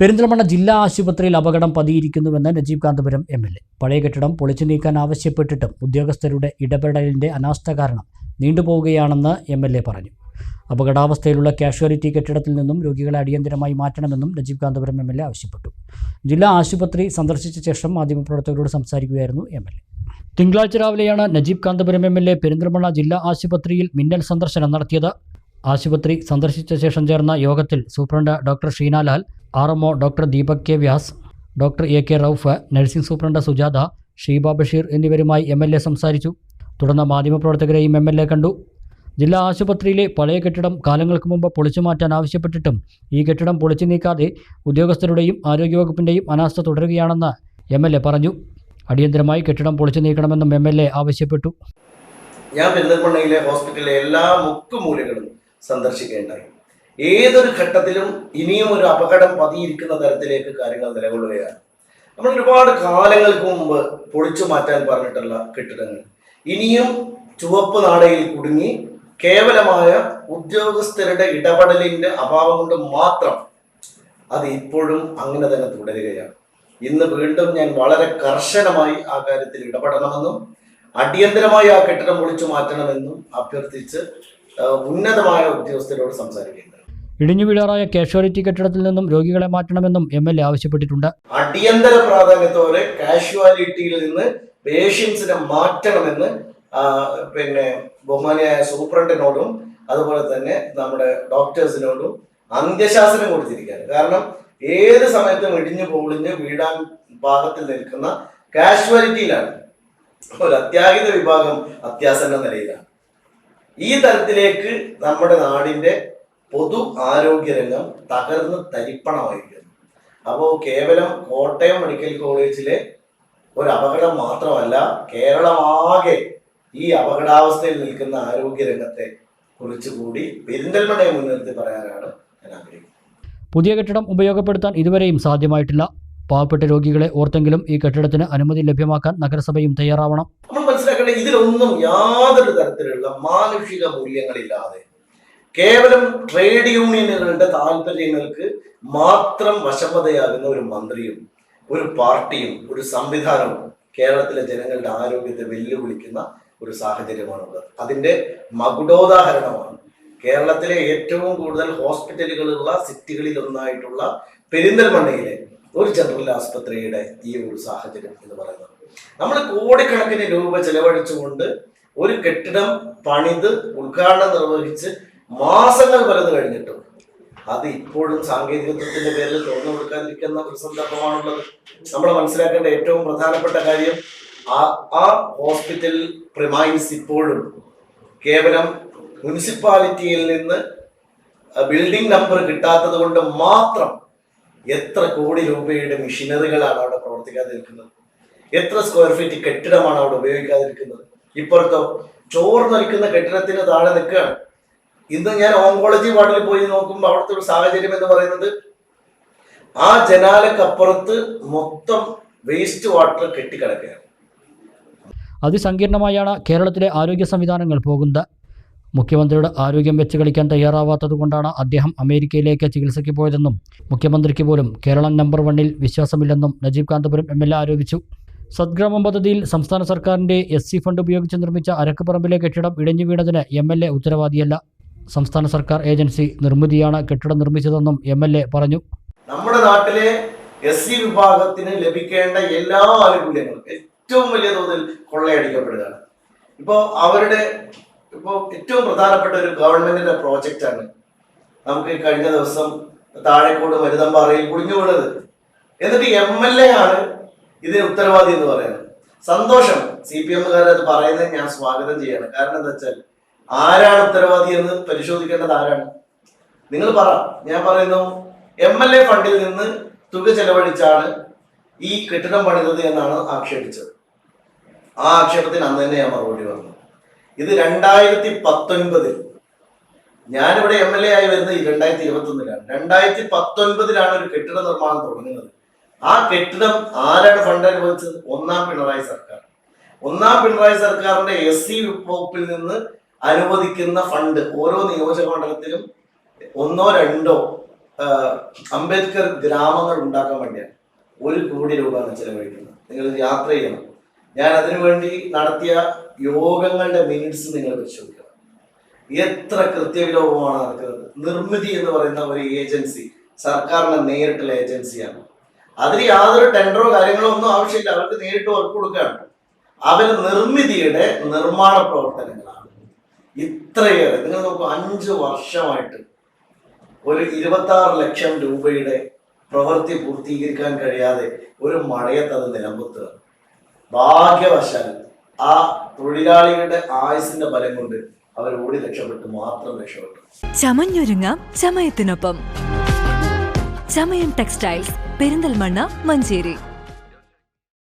പെരിന്തൽമണ്ണ ജില്ലാ ആശുപത്രിയിൽ അപകടം പതിയിരിക്കുന്നുവെന്ന് Najeeb Kanthapuram M L A. പഴയ കെട്ടിടം പൊളിച്ചു നീക്കാൻ ആവശ്യപ്പെട്ടിട്ടും ഉദ്യോഗസ്ഥരുടെ ഇടപെടലിന്റെ അനാസ്ഥ കാരണം നീണ്ടുപോവുകയാണെന്ന് എം എൽ എ പറഞ്ഞു. അപകടാവസ്ഥയിലുള്ള കാഷ്വാലിറ്റി കെട്ടിടത്തിൽ നിന്നും രോഗികളെ അടിയന്തരമായി മാറ്റണമെന്നും Najeeb Kanthapuram M L A ആവശ്യപ്പെട്ടു. ജില്ലാ ആശുപത്രി സന്ദർശിച്ച ശേഷം മാധ്യമപ്രവർത്തകരോട് സംസാരിക്കുകയായിരുന്നു എം എൽ എ. തിങ്കളാഴ്ച രാവിലെയാണ് Najeeb Kanthapuram M L A Perinthalmanna ജില്ലാ ആശുപത്രിയിൽ മിന്നൽ സന്ദർശനം നടത്തിയത്. ആശുപത്രി സന്ദർശിച്ച ശേഷം ചേർന്ന യോഗത്തിൽ superintendent doctor Sheenalal R M O doctor Deepak K Vyas doctor A K Rauf nursing superintendent Sujatha Sheeba Basheer എന്നിവരുമായി എം എൽ എ സംസാരിച്ചു. തുടർന്ന് മാധ്യമപ്രവർത്തകരെയും എം എൽ എ കണ്ടു. ജില്ലാ ആശുപത്രിയിലെ പഴയ കെട്ടിടം കാലങ്ങൾക്ക് മുമ്പ് പൊളിച്ചു മാറ്റാൻ ആവശ്യപ്പെട്ടിട്ടും ഈ കെട്ടിടം പൊളിച്ചു നീക്കാതെ ഉദ്യോഗസ്ഥരുടെയും ആരോഗ്യവകുപ്പിന്റെയും അനാസ്ഥ തുടരുകയാണെന്ന് എം എൽ എ പറഞ്ഞു. അടിയന്തരമായി കെട്ടിടം പൊളിച്ചു നീക്കണമെന്നും എം എൽ എ ആവശ്യപ്പെട്ടു. ഞാൻ ഹോസ്പിറ്റലിലെ എല്ലാ മുക്കുമൂലകളും സന്ദർശിക്കേണ്ടായി. ഏതൊരു ഘട്ടത്തിലും ഇനിയും ഒരു അപകടം പതിയിരിക്കുന്ന തരത്തിലേക്ക് കാര്യങ്ങൾ നിലകൊള്ളുകയാണ്. നമ്മൾ ഒരുപാട് കാലങ്ങൾക്ക് മുമ്പ് പൊളിച്ചു മാറ്റാൻ പറഞ്ഞിട്ടുള്ള കെട്ടിടങ്ങൾ. ഇനിയും ചുവപ്പ് നാടയിൽ കുടുങ്ങി കേവലമായ ഉദ്യോഗസ്ഥരുടെ ഇടപെടലിന്റെ അഭാവം കൊണ്ട് മാത്രം അത് ഇപ്പോഴും അങ്ങനെ തന്നെ തുടരുകയാണ്. ഇന്ന് വീണ്ടും ഞാൻ വളരെ കർശനമായി ആ കാര്യത്തിൽ ഇടപെടണമെന്നും അടിയന്തരമായി ആ കെട്ടിടം പൊളിച്ചു മാറ്റണമെന്നും അഭ്യർത്ഥിച്ച് ഉന്നതമായ ഉദ്യോഗസ്ഥരോട് സംസാരിക്കേണ്ടത്. ഇടിഞ്ഞു വീഴാറായ കാഷ്വാലിറ്റി കെട്ടിടത്തിൽ നിന്നും രോഗികളെ മാറ്റണമെന്നും എം എൽ എ ആവശ്യപ്പെട്ടിട്ടുണ്ട്. അടിയന്തര പ്രാധാന്യത്തോടെ കാഷ്വാലിറ്റിയിൽ നിന്ന് പേഷ്യൻസിനെ മാറ്റണമെന്ന് പിന്നെ ബഹുമാനിയായ സൂപ്രണ്ടിനോടും അതുപോലെ തന്നെ നമ്മുടെ ഡോക്ടേഴ്സിനോടും അന്ത്യശാസനം കൊടുത്തിരിക്കുകയാണ്. കാരണം ഏത് സമയത്തും ഇടിഞ്ഞു പൊളിഞ്ഞ് വീടാൻ പാകത്തിൽ നിൽക്കുന്ന കാഷ്വാലിറ്റിയിലാണ് ഒരു അത്യാഹിത വിഭാഗം അത്യാസന്ന നിലയിലാണ്. ഈ തരത്തിലേക്ക് നമ്മുടെ നാടിന്റെ പൊതു ആരോഗ്യരംഗം തകർന്ന് തരിപ്പണമായിരിക്കുന്നു. അപ്പോൾ കേവലം കോട്ടയം മെഡിക്കൽ കോളേജിലെ ഒരു അപകടം മാത്രമല്ല കേരളമാകെ ഈ അപകടാവസ്ഥയിൽ നിൽക്കുന്ന ആരോഗ്യരംഗത്തെ കുറിച്ചുകൂടി പെരിന്തൽമണ്ണയെ മുൻനിർത്തി പറയാനാണ് ഞാൻ ആഗ്രഹിക്കുന്നത്. പുതിയ കെട്ടിടം ഉപയോഗപ്പെടുത്താൻ ഇതുവരെയും സാധ്യമായിട്ടില്ല. പാവപ്പെട്ട രോഗികളെ ഓർത്തെങ്കിലും ഈ കെട്ടിടത്തിന് അനുമതി ലഭ്യമാക്കാൻ നഗരസഭയും തയ്യാറാവണം. നമ്മൾ മനസ്സിലാക്കേണ്ട ഇതിലൊന്നും യാതൊരു തരത്തിലുള്ള മാനുഷിക മൂല്യങ്ങളില്ലാതെ കേവലം ട്രേഡ് യൂണിയനുകളുടെ താല്പര്യങ്ങൾക്ക് മാത്രം വശമതയാകുന്ന ഒരു മന്ത്രിയും ഒരു പാർട്ടിയും ഒരു സംവിധാനവും കേരളത്തിലെ ജനങ്ങളുടെ ആരോഗ്യത്തെ വെല്ലുവിളിക്കുന്ന ഒരു സാഹചര്യമാണുള്ളത്. അതിന്റെ മകുടോദാഹരണമാണ് കേരളത്തിലെ ഏറ്റവും കൂടുതൽ ഹോസ്പിറ്റലുകളുള്ള സിറ്റികളിൽ ഒന്നായിട്ടുള്ള പെരിന്തൽമണ്ണയിലെ ഒരു ജനറൽ ആസ്പത്രിയുടെ ഈ ഒരു സാഹചര്യം എന്ന് പറയുന്നത്. നമ്മൾ കോടിക്കണക്കിന് രൂപ ചെലവഴിച്ചുകൊണ്ട് ഒരു കെട്ടിടം പണിത് ഉദ്ഘാടനം നിർവഹിച്ച് മാസങ്ങൾ വലത് കഴിഞ്ഞിട്ടും അത് ഇപ്പോഴും സാങ്കേതികത്വത്തിന്റെ പേരിൽ തുറന്നു കൊടുക്കാതിരിക്കുന്ന ഒരു സന്ദർഭമാണുള്ളത്. നമ്മൾ മനസ്സിലാക്കേണ്ട ഏറ്റവും പ്രധാനപ്പെട്ട കാര്യം ആ ആ ഹോസ്പിറ്റൽ പ്രിമൈസ് ഇപ്പോഴും കേവലം മുനിസിപ്പാലിറ്റിയിൽ നിന്ന് ബിൽഡിംഗ് നമ്പർ കിട്ടാത്തത് കൊണ്ട് മാത്രം എത്ര കോടി രൂപയുടെ മെഷീനറികളാണ് അവിടെ പ്രവർത്തിക്കാതെ നിൽക്കുന്നത് എത്ര സ്ക്വയർ ഫീറ്റ് കെട്ടിടമാണ് അവിടെ ഉപയോഗിക്കാതിരിക്കുന്നത്? ഇപ്പുറത്തോ ചോറ് നിൽക്കുന്ന കെട്ടിടത്തിന് താഴെ നിൽക്കുകയാണ്. ഇന്ന് ഞാൻ ഓങ്കോളജി വാർഡിൽ പോയി നോക്കുമ്പോൾ അവിടുത്തെ ഒരു സാഹചര്യം എന്ന് പറയുന്നത് ആ ജനാലക്കപ്പുറത്ത് മൊത്തം വേസ്റ്റ് വാട്ടർ കെട്ടിക്കിടക്കുകയാണ്. അതിസങ്കീർണമായാണ് കേരളത്തിലെ ആരോഗ്യ സംവിധാനങ്ങൾ പോകുന്നത്. മുഖ്യമന്ത്രിയുടെ ആരോഗ്യം വെച്ച് കളിക്കാൻ തയ്യാറാവാത്തതുകൊണ്ടാണ് അദ്ദേഹം അമേരിക്കയിലേക്ക് ചികിത്സയ്ക്ക് പോയതെന്നും മുഖ്യമന്ത്രിക്ക് പോലും കേരളം നമ്പർ വണ്ണിൽ വിശ്വാസമില്ലെന്നും Najeeb Kanthapuram M L A ആരോപിച്ചു. സദ്ഗ്രാമം പദ്ധതിയിൽ സംസ്ഥാന സർക്കാരിന്റെ എസ് സി ഫണ്ട് ഉപയോഗിച്ച് നിർമ്മിച്ച അരക്കുപറമ്പിലെ കെട്ടിടം ഇടിഞ്ഞു വീണതിന് എം എൽ എ ഉത്തരവാദിയല്ല. സംസ്ഥാന സർക്കാർ ഏജൻസി നിർമ്മിതിയാണ് കെട്ടിടം നിർമ്മിച്ചതെന്നും എം എൽ എ പറഞ്ഞു. നമ്മുടെ നാട്ടിലെ എസ് സി വിഭാഗത്തിന് ലഭിക്കേണ്ട എല്ലാ ആനുകൂല്യങ്ങളും ഏറ്റവും വലിയ തോതിൽ കൊള്ളയടിക്കപ്പെടുകയാണ്. ഇപ്പോൾ അവരുടെ ഇപ്പോൾ ഏറ്റവും പ്രധാനപ്പെട്ട ഒരു ഗവൺമെന്റിന്റെ പ്രോജക്റ്റ് ആണ്. നമുക്ക് കഴിഞ്ഞ ദിവസം താഴെക്കോട് മരുതമ്പാറയിൽ കുടിഞ്ഞു വീണത്. എന്നിട്ട് എം എൽ എ ആണ് ഇതിന് ഉത്തരവാദി എന്ന് പറയുന്നത്. സന്തോഷം. സി പി എമ്മുകാരത് പറയുന്നത് ഞാൻ സ്വാഗതം ചെയ്യണം. കാരണം എന്താ വെച്ചാൽ ആരാണ് ഉത്തരവാദി എന്ന് പരിശോധിക്കേണ്ടത് ആരാണ്? നിങ്ങൾ പറ. ഞാൻ പറയുന്നു എം എൽ എ ഫണ്ടിൽ നിന്ന് തുക ചെലവഴിച്ചാണ് ഈ കെട്ടിടം പണിതത് എന്നാണ് ആക്ഷേപിച്ചത്. ആ ആക്ഷേപത്തിന് അന്ന് തന്നെ ഞാൻ മറുപടി പറഞ്ഞു. ഇത് രണ്ടായിരത്തി പത്തൊൻപതിൽ ഞാനിവിടെ എം എൽ എ ആയി വരുന്നത് രണ്ടായിരത്തി ഇരുപത്തി ഒന്നിലാണ് രണ്ടായിരത്തി പത്തൊൻപതിലാണ് ഒരു കെട്ടിട നിർമ്മാണം തുടങ്ങുന്നത്. ആ കെട്ടിടം ആരാണ് ഫണ്ട് അനുവദിച്ചത്? ഒന്നാം പിണറായി സർക്കാർ. ഒന്നാം പിണറായി സർക്കാരിന്റെ എസ് സി വകുപ്പിൽ നിന്ന് അനുവദിക്കുന്ന ഫണ്ട് ഓരോ നിയോജക മണ്ഡലത്തിലും ഒന്നോ രണ്ടോ അംബേദ്കർ ഗ്രാമങ്ങൾ ഉണ്ടാക്കാൻ വേണ്ടിയാണ് ഒരു കോടി രൂപയാണ് ചെലവഴിക്കുന്നത്. നിങ്ങൾ യാത്ര ചെയ്യണം. ഞാൻ അതിനുവേണ്ടി നടത്തിയ യോഗങ്ങളുടെ മിനിറ്റ്സ് നിങ്ങൾ പരിശോധിക്കണം. എത്ര കൃത്യവിലോപമാണ് നടക്കുന്നത്? നിർമ്മിതി എന്ന് പറയുന്ന ഒരു ഏജൻസി സർക്കാരിന്റെ നേരിട്ടുള്ള ഏജൻസിയാണ് അതിന് യാതൊരു ടെൻഡറോ കാര്യങ്ങളോ ഒന്നും ആവശ്യമില്ല. അവർക്ക് നേരിട്ട് വർക്ക് കൊടുക്കുകയാണ്. അവർ നിർമ്മിതിയുടെ നിർമ്മാണ പ്രവർത്തനങ്ങളാണ്. ഇത്രയേറെ നിങ്ങൾ നോക്കൂ അഞ്ച് വർഷമായിട്ട് ഒരു ഇരുപത്തി ആറ് ലക്ഷം രൂപയുടെ പ്രവൃത്തി പൂർത്തീകരിക്കാൻ കഴിയാതെ ഒരു മഴയത്ത് അത് നിലമ്പുത്തുക ഭാഗ്യവശാൽ ആ തൊഴിലാളികളുടെ ആയുസിന്റെ ബലം കൊണ്ട് അവർ ഓടി രക്ഷപ്പെട്ടു മാത്രം രക്ഷപ്പെട്ടു. ചമഞ്ഞൊരുങ്ങാം ചമയത്തിനൊപ്പം. ചമയം ടെക്സ്റ്റൈൽസ് പെരിന്തൽമണ്ണ മഞ്ചേരി.